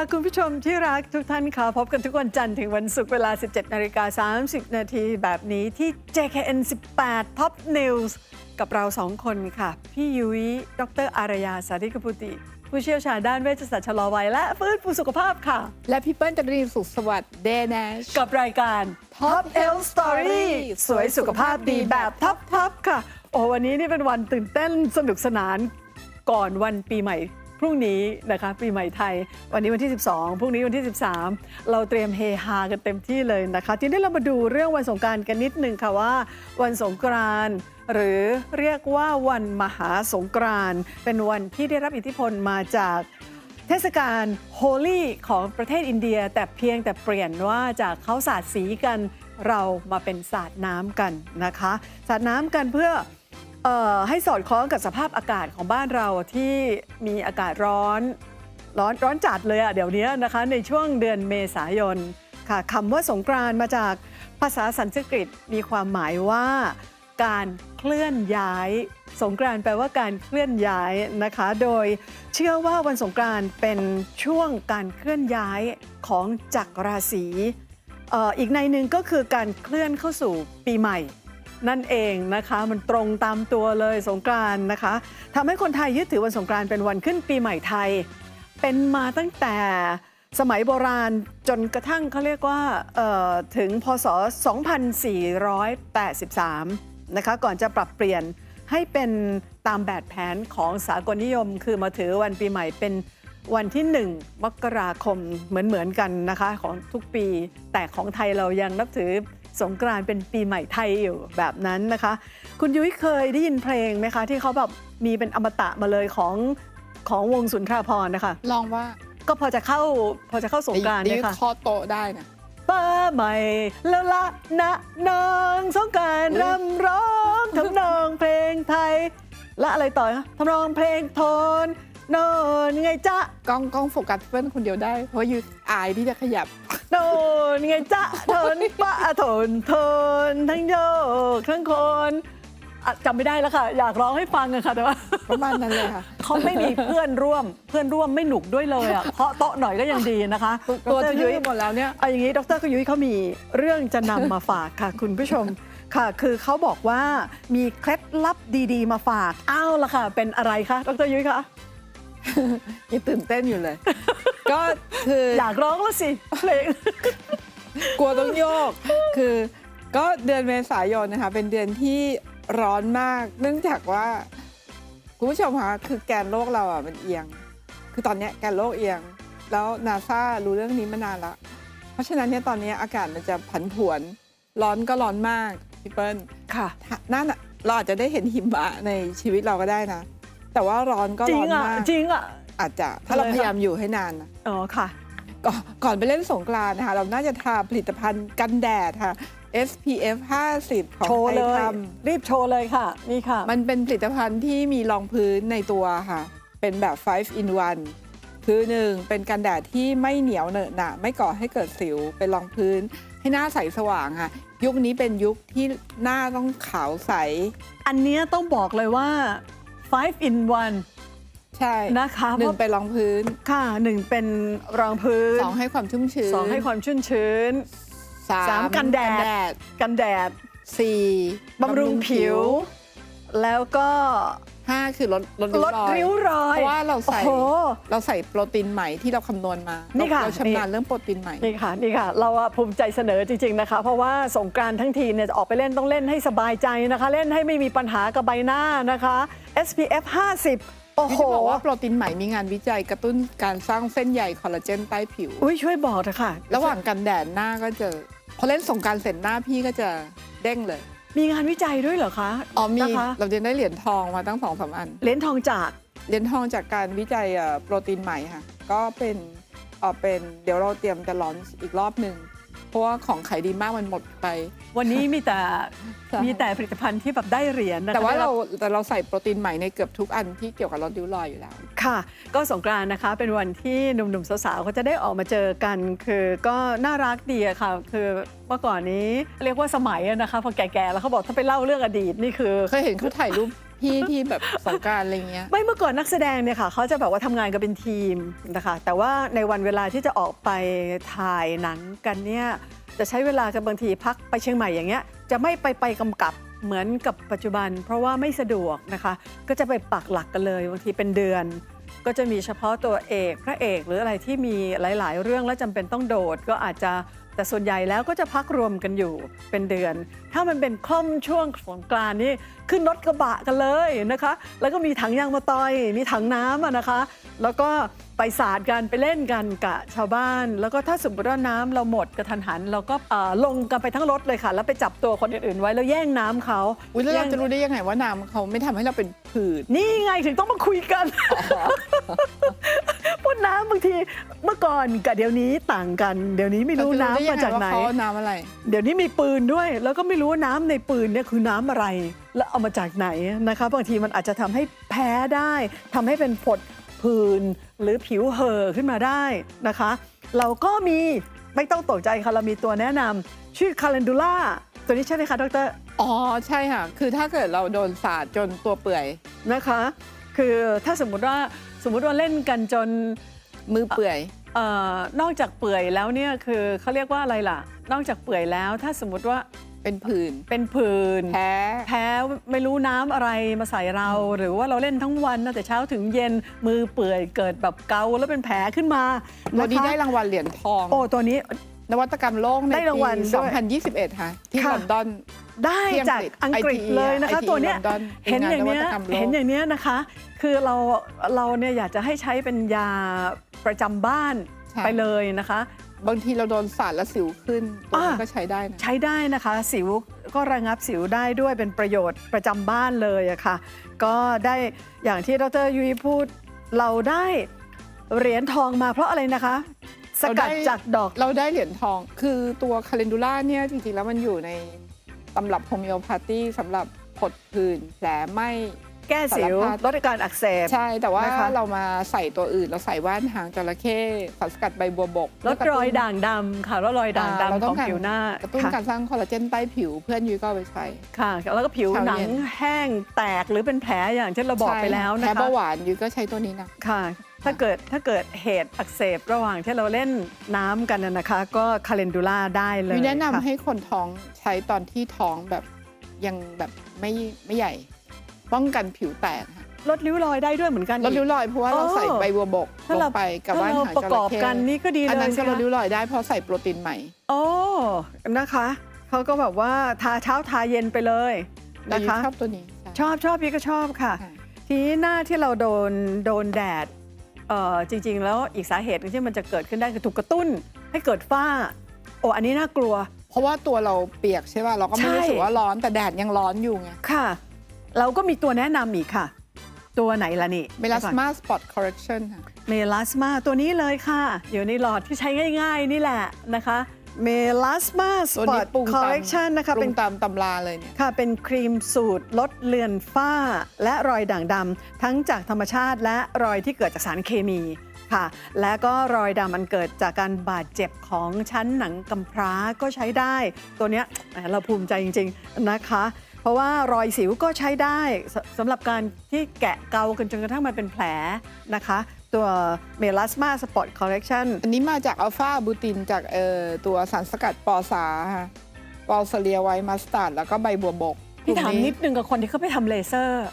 วัสดีค่ะคุณผู้ชมที่รักทุกท่านค่ะพบกันทุกวันจันทร์ถึงวันศุกร์เวลา 17นาฬิกา30 นาทีแบบนี้ที่ JKN 18 Top News กับเราสองคนค่ะ พี่ยุ้ยดรอารยาสาธิกพุติ ผู้เชี่ยวชาญด้านเวชศาสตร์ชะลอวัยและฟื้นฟูสุขภาพค่ะ และพี่เปิ้ลจรินสุขสวัสดิ์เดนชกับรายการ Top L Story สวยสุขภาพดีแบบท็อปทอปค่ะ โอ้วันนี้นี่เป็นวันตื่นเต้นสนุกสนานก่อนวันปีใหม่ พรุ่งนี้นะคะปีใหม่ไทย วันนี้วันที่ 12 พรุ่งนี้วันที่ 13 เราเตรียมเฮฮากันเต็มที่เลยนะคะทีนี้เรามาดูเรื่องวันสงการกันนิดนึงค่ะว่า วันสงกรานต์หรือเรียกว่าวันมหาสงกรานต์เป็นวันที่ได้รับอิทธิพลมาจากเทศกาลโฮลี่ของประเทศอินเดีย แต่เพียงแต่เปลี่ยนว่าจากเขาสาดสีกันเรามาเป็นสาดน้ำกันนะคะ สาดน้ำกันเพื่อ ให้สอดคล้องกับสภาพอากาศของบ้านเราที่มีอากาศร้อนร้อนร้อนจัดเลยอะเดี๋ยวนี้นะคะในช่วงเดือนเมษายนค่ะคำว่าสงกรานมาจากภาษาสันสกฤตมีความหมายว่า การเคลื่อนย้าย สงกรานแปลว่าการเคลื่อนย้ายนะคะ โดยเชื่อว่าวันสงกรานเป็นช่วงการเคลื่อนย้ายของจักรราศีอีกในหนึ่งก็คือการเคลื่อนเข้าสู่ปีใหม่ นั่นเองนะคะ มันตรงตามตัวเลยสงกรานต์นะคะทำให้คนไทยยึดถือวันสงกรานต์เป็นวันขึ้นปีใหม่ไทย เป็นมาตั้งแต่สมัยโบราณจนกระทั่งเขาเรียกว่าเอ่อถึงพศ 2483 นะคะก่อนจะปรับเปลี่ยนให้เป็นตามแบบแผนของสากลนิยม คือมาถือวันปีใหม่เป็นวันที่ 1 มกราคมเหมือนเหมือนๆกันนะคะของทุกปี แต่ของไทยเรายังนับถือ สงกรานต์เป็นปีใหม่ไทยอยู่แบบนั้นนะคะ คุณยุ้ยเคยได้ยินเพลงไหมคะ ที่เขาแบบมีเป็นอมตะมาเลยของของวงสุนทราพรณ์นะคะ ลองว่าก็พอจะเข้าพอจะเข้าสงกรานต์ไอ้เนี่ยค่ะข้อโตะได้นะป้าใหม่แล้วละนะนองสงกรารอุ๊ยรำร้องทำนองเพลงไทย และอะไรต่อคะทำนองเพลงโทน โนนไงจ๊ะกล้องกล้องโฟกัสเปิ้ลคนเดียวได้ เพราะยูอายที่จะขยับโนนไงจ๊ะโทนป้าโทนโทนทั้งโยกทั้งคนอะจำไม่ได้แล้วค่ะ อยากร้องให้ฟังอะค่ะแต่ว่า ประมาณนั้นเลยค่ะ เขาไม่มีเพื่อนร่วม เพื่อนร่วมไม่หนุกด้วยเลยอะ เพราะโต๊ะหน่อยก็ยังดีนะคะ ตัวดรที่ยุ้ยุ้ยยหมดแล้วเนี่ย เอาอย่างนี้ ดรกุยุ้ยเขามีเรื่องจะนำมาฝากค่ะ คุณผู้ชมค่ะ คือเขาบอกว่ามีเคล็ดลับดี ๆ มาฝาก อ้าวละค่ะ เป็นอะไรคะ ดรยุ้ยคะ ยังตื่นเต้นอยู่เลย ก็คืออยากร้องแล้วสิเพลงกลัวต้องโยก คือก็เดือนเมษายนนะคะ เป็นเดือนที่ร้อนมาก เนื่องจากว่าคุณผู้ชมคะคือแกนโลกเราอะมันเอียง คือตอนเนี้ยแกนโลกเอียง แล้วนาซารู้เรื่องนี้มานานละเพราะฉะนั้นเนี่ยตอนเนี้ยอากาศมันจะผันผวน ร้อนก็ร้อนมากพี่เปิ้ลค่ะนั่นน่ะเราอาจจะได้เห็นหิมะในชีวิตเราก็ได้นะ แต่ว่าร้อนก็จริร้งอนอะมากจริงอะ อาจจะถ้าเราอะไรพคะยายามอยู่ให้นานนะอ๋อค่ะ ก่อนก่อนไปเล่นสงกรานต์นะคะ เราน่าจะทาผลิตภัณฑ์กันแดดค่ะ SPF 50 ของโชว์ไทเลย ยทรีบโชว์เลยค่ะ นี่ค่ะำมันเป็นผลิตภัณฑ์ที่มีรองพื้นในตัวค่ะ เป็นแบบ 5 in 1 คือหนึ่งเป็นกันแดดที่ไม่เหนียวเหนอะหนะไม่ก่อให้เกิดสิว เป็นรองพื้นให้หน้าใสสว่างค่ะ ยุคนี้เป็นยุคที่หน้าต้องขาวใส อันเนี้ยต้องบอกเลยว่า 5 in 1ใช่นะคะหนึ่งเพราะเป็นรองพื้นค่ะหนึ่งเป็นรองพื้นสองให้ความชุ่มชื้นสองให้ความชุ่มชื้นสามสามกันแดดกันแดดสี่บำรุงผิว แล้วก็ ห้าคือลดลดลดริ้วรอย เพราะว่าเราโอ้ใส่โห เราใส่โปรตีนใหม่ที่เราคำนวณมานี่ค่ะ เราชำนาญเรื่องโปรตีนใหม่ นี่ค่ะนี่ค่ะ เราอะภูมิใจเสนอจริง ๆ นะคะ เพราะว่าสงกรานต์ทั้งทีเนี่ยจะออกไปเล่นต้องเล่นให้สบายใจนะคะ เล่นให้ไม่มีปัญหากับใบหน้านะคะ SPF 50 โอ้พี่โหจะบอกว่าโปรตีนใหม่มีงานวิจัยกระตุ้นการสร้างเส้นใยคอลลาเจนใต้ผิว อุ้ยช่วยบอกเถอะค่ะ ระหว่างกันแดดหน้าก็จะพอเล่นสงกรารเสร็จหน้าพี่ก็จะเด้งเลย มีงานวิจัยด้วยเหรอคะอ๋อมีนะคะเราจะได้เหรียญทองมาตั้งสองสามอันเหรียญทองจากเหรียญทองจากการวิจัยเอ่อโปรตีนใหม่ค่ะ ก็เป็นเออเป็นเดี๋ยวเราเตรียมจะลอนอีกรอบหนึ่ง เพราะว่าของขายดีมากมันหมดไป วันนี้มีแต่ใช่ มีแต่ผลิตภัณฑ์ที่แบบได้เหรียญนะคะแต่ว่าได้บเราแต่เราใส่โปรตีนใหม่ในเกือบทุกอันที่เกี่ยวกับลดริ้วรอยอยู่แล้ว ค่ะ ก็สงกรานต์นะคะเป็นวันที่หนุ่มๆสาวๆเขาจะได้ออกมาเจอกัน คือก็น่ารักดีอะค่ะ คือเมื่อก่อนนี้เรียกว่าสมัยอะนะคะพอแก่ๆแล้วเขาบอกถ้าไปเล่าเรื่องอดีตนี่คือ เคยเห็นเขาถ่ายรูป พี่ที่แบบสงกรารอะไรเงี้ย ไม่เมื่อก่อนนักแสดงเนี่ยค่ะเขาจะแบบว่าทำงานกันเป็นทีมนะคะแต่ว่าในวันเวลาที่จะออกไปถ่ายหนังกันเนี่ยจะใช้เวลากันบางทีพักไปเชียงใหม่อย่างเงี้ยจะไม่ไปไปกำกับเหมือนกับปัจจุบัน เพราะว่าไม่สะดวกนะคะ ก็จะไปปักหลักกันเลยบางทีเป็นเดือน ก็จะมีเฉพาะตัวเอกพระเอกหรืออะไรที่มีหลาย ๆ เรื่องแล้วจำเป็นต้องโดดก็อาจจะแต่ส่วนใหญ่แล้วก็จะพักรวมกันอยู่เป็นเดือนถ้ามันเป็นคล่อมช่วงสงกรานต์นี่ขึ้นรถกระบะกันเลยนะคะ แล้วก็มีถังยางมาตอย มีถังน้ำอะนะคะ แล้วก็ไปสาดกันไปเล่นกันกับชาวบ้าน แล้วก็ถ้าสมมติว่าน้ำเราหมดกระทันหัน เราก็เอ่อลงกันไปทั้งรถเลยค่ะ แล้วไปจับตัวคนอื่นๆไว้แล้วแย่งน้ำเขาอุ้ยแล้วเราย่งจะรู้ได้ยังไงว่าน้ำเขาไม่ทำให้เราเป็นผื่นนี่ไงถึงต้องมาคุยกันเพราะน้ำบางทีเมื่อก่อนกับเดี๋ยวนี้ต่างกัน เดี๋ยวนี้ไม่รู้เจะน้ำได้ยัมางไงจากว่าไหนเขาเอาน้ำอะไร เดี๋ยวนี้มีปืนด้วยแล้วก็ไม่รู้ว่าน้ำในปืนเนี่ยคือน้ำอะไร แล้วเอามาจากไหนนะคะบางทีมันอาจจะทำให้แพ้ได้ทำให้เป็นผดผื่นหรือผิวเห่อขึ้นมาได้นะคะ เราก็มีไม่ต้องตกใจค่ะเรามีตัวแนะนำชื่อคา l นดูล่าตัวนี้ใช่ไหมคะดรอ๋อใช่ค่ะ คือถ้าเกิดเราโดนสาดจนตัวเปื่อยนะคะ คือถ้าสมมุติว่าสมมุติว่าเล่นกันจนมือเปื่อยเออนอกจากเปื่อยแล้วเนี่ยคือเขาเรียกว่าอะไรล่ะ นอกจากเปื่อยแล้ว ถ้าสมมุติว่า เป็นผื่นเป็นผื่นแพ้ แพ้ไม่รู้น้ำอะไรมาใส่เรา หรือว่าเราเล่นทั้งวันตั้งแต่เช้าถึงเย็นมือเปื่อยเกิดแบบเกาแล้วเป็นแผลขึ้นมาตัวนี้ะคะได้รางวัลเหรียญทอง โอ้ตัวนี้ นวัตกรรมโลกในได้รางวัลปี ด้วย2021 ค่ะ ที่ค่ะ ลอนดอน ได้ที่อังกฤษจากอังกฤษ ITE เลยนะคะ ITE ตัวเนี้ยลอนดอนเป็นเห็นอย่างเนี้ย งานนวัตกรรมโลก เห็นอย่างเนี้ยนะคะ คือเราเราเนี่ยอยากจะให้ใช้เป็นยาประจำบ้านใช่ ไปเลยนะคะ บางทีเราโดนสาดแล้วสิวขึ้นตัวนี้อ่า ก็ใช้ได้นะ ใช้ได้นะคะ สิวก็ระงับสิวได้ด้วยเป็นประโยชน์ประจำบ้านเลยอะค่ะ ก็ได้อย่างที่ดรยุ้ยพูดเราได้เหรียญทองมาเพราะอะไรนะคะ สกัดเราได้ จากดอก เราได้เหรียญทอง คือตัวคาเลนดูล่าเนี่ยจริงๆ แล้วมันอยู่ในตำรับโฮมิโอพาธีสำหรับผดผื่นแผลไหม แก้สิวสารพัด ลดอาการอักเสบ ใช่ แต่ว่านะคะ เรามาใส่ตัวอื่น เราใส่ว่านหางจระเข้สารสกัดใบบัวบกลดรอยด่างดำค่ะลดรอยด่างอ่าเราดำต้ขอองการผิวหน้ากระตุ้นค่ะการสร้างคอลลาเจนใต้ผิวเพื่อนยุ้ยก็เอาไปใช้ ค่ะ แล้วก็ผิวเช้าหนังเย็นแห้งแตกหรือเป็นแผลอย่างที่เราบอกไปแล้วนะแพ้คะเบาหวานยุ้ยก็ใช้ตัวนี้นะ ค่ะ ถ้าเกิดถ้าเกิดเหตุอักเสบระหว่างที่เราเล่นน้ำกันน่ะนะคะ ก็คาเลนดูล่าได้เลยยุ้ยแนะนำค่ให้คนท้องใช้ตอนที่ท้องแบบยังแบบไม่ไม่ใหญ่ ป้องกันผิวแตกค่ะลดริ้วรอยได้ด้วยเหมือนกันลดริ้วรอยเพราะว่าเราโอ้ใส่ใบบัวบกถ้าลเรางไปกับถ้าว่านเราหางประจกระอบเข้กันนี่ก็ดีอันเลยนั้นก็ลดใช่ริ้ไหมวรอยได้เพราะใส่โปรตีนใหม่โอ้นะคะเขาก็แบบว่าทาเช้าทาเย็นไปเลยแต่นะยุ้คะยชอบตัวนี้ใช่ชอบชอบพี่ก็ชอบค่ะค่ะ ทีนี้หน้าที่เราโดนโดนแดดเอ่อจริง ๆ แล้วอีกสาเหตุหนึงที่มันจะเกิดขึ้นได้คือถูกกระตุ้นให้เกิดฝ้า โอ้อันนี้น่ากลัว เพราะว่าตัวเราเปียกใช่ป่ะเราก็ไม่ใช่รู้สึกว่าร้อนแต่แดดยังร้อนอยู่ไงค่ะ เราก็มีตัวแนะนำอีกค่ะ ตัวไหนล่ะนี่เมลาสมาสปอตคอร์เรคชั่นค่ะเมลาสมาตัวนี้เลยค่ะอยู่ในหลอดที่ใช้ง่าย ๆ นี่แหละนะคะเมลาสมาสตัวปอนี้ตปรุงคอตามร์เรคชันนะคะปรุเป็น งตามตำราเลยเนี่ย ค่ะเป็นครีมสูตรลดเลือนฝ้า และรอยด่างดำทั้งจากธรรมชาติและรอยที่เกิดจากสารเคมีค่ะ และก็รอยดำมันเกิดจากการบาดเจ็บของชั้นหนังกำพร้าก็ใช้ได้ ตัวเนี้ยแหมเราภูมิใจจริง ๆนะคะ เพราะว่ารอยสิวก็ใช้ได้สสำหรับการที่แกะเกากันจนกระทั่งมันเป็นแผลนะคะ ตัวเมลาสมาสปอตคอร์เรคชันอันนี้มาจากอัลฟาบูตินจากเอ่อตัวสารสกัดปอสาค่ะปอสเลียไวท์มัสตาร์ดแล้วก็ใบบัวบกพี่ถามกลุ่นิดนึงกับคนที่เขาไปทำเลเซอร์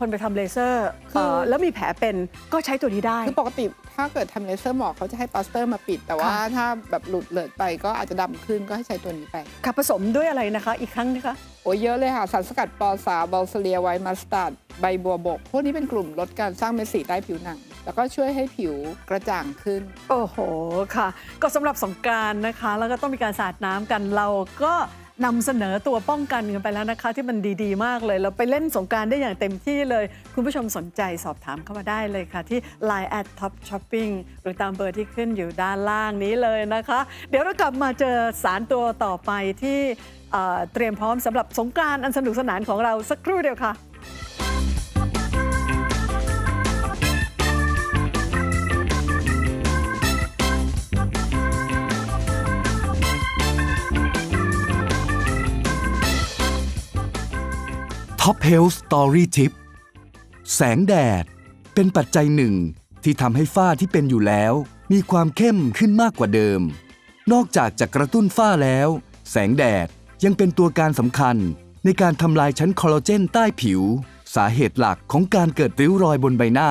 คนไปทำเลเซอร์คือ เอ่อแล้วมีแผลเป็นก็ใช้ตัวนี้ได้ คือปกติถ้าเกิดทำเลเซอร์หมอกเขาจะให้ปลาสเตอร์มาปิด แต่ว่าค่ะ ถ้าแบบหลุดเลิดไปก็อาจจะดำขึ้นก็ให้ใช้ตัวนี้ไป ค่ะผสมด้วยอะไรนะคะ อีกครั้งนะคะ โอ้ยเยอะเลยค่ะ สารสกัดปอสาบอลเลียไวท์มัสตาร์ดใบบัวบก พวกนี้เป็นกลุ่มลดการสร้างเม็ดสีใต้ผิวหนัง แล้วก็ช่วยให้ผิวกระจ่างขึ้น โอ้โห ค่ะ ก็สำหรับสงกรารนะคะ แล้วก็ต้องมีการสาดน้ำกันเราก็ นำเสนอตัวป้องกันกันไปแล้วนะคะ ที่มันดีๆ มากเลย เราไปเล่นสงการได้อย่างเต็มที่เลย คุณผู้ชมสนใจสอบถามเข้ามาได้เลยค่ะ ที่ Line at Top Shopping หรือตามเบอร์ที่ขึ้นอยู่ด้านล่างนี้เลยนะคะ เดี๋ยวเรากลับมาเจอสารตัวต่อไปที่เตรียมพร้อมสำหรับสงการอันสนุกสนานของเราสักครู่เดียวค่ะ ท็อปเฮลส์สตอรี่ทิปแสงแดด เป็นปัจจัยหนึ่งที่ทำให้ฝ้าที่เป็นอยู่แล้ว มีความเข้มขึ้นมากกว่าเดิม นอกจากจะกระตุ้นฝ้าแล้ว แสงแดดยังเป็นตัวการสำคัญ ในการทำลายชั้นคอลลาเจนใต้ผิว สาเหตุหลักของการเกิดริ้วรอยบนใบหน้า